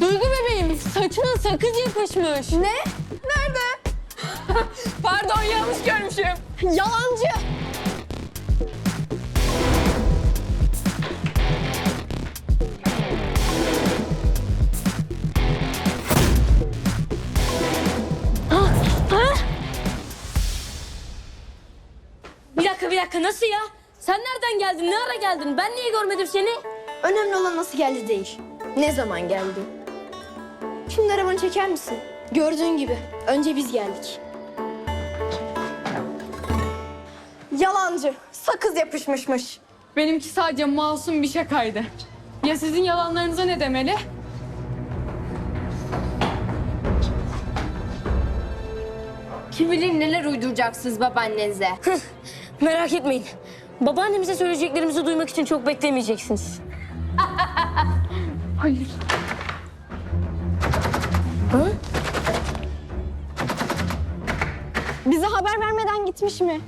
Duygu bebeğim saçına sakız yapışmış. Ne? Nerede? Pardon yanlış görmüşüm. Yalancı. Bir dakika bir dakika nasıl ya? Sen nereden geldin? Ne ara geldin? Ben niye görmedim seni? Önemli olan nasıl geldi değil. Ne zaman geldi? Şimdi arabanı çeker misin? Gördüğün gibi önce biz geldik. Yalancı. Sakız yapışmışmış. Benimki sadece masum bir şakaydı. Ya sizin yalanlarınıza ne demeli? Kim bilir neler uyduracaksınız babaannenize. Merak etmeyin. Babaannemize söyleyeceklerimizi duymak için çok beklemeyeceksiniz. Hayır. Bize haber vermeden gitmiş mi?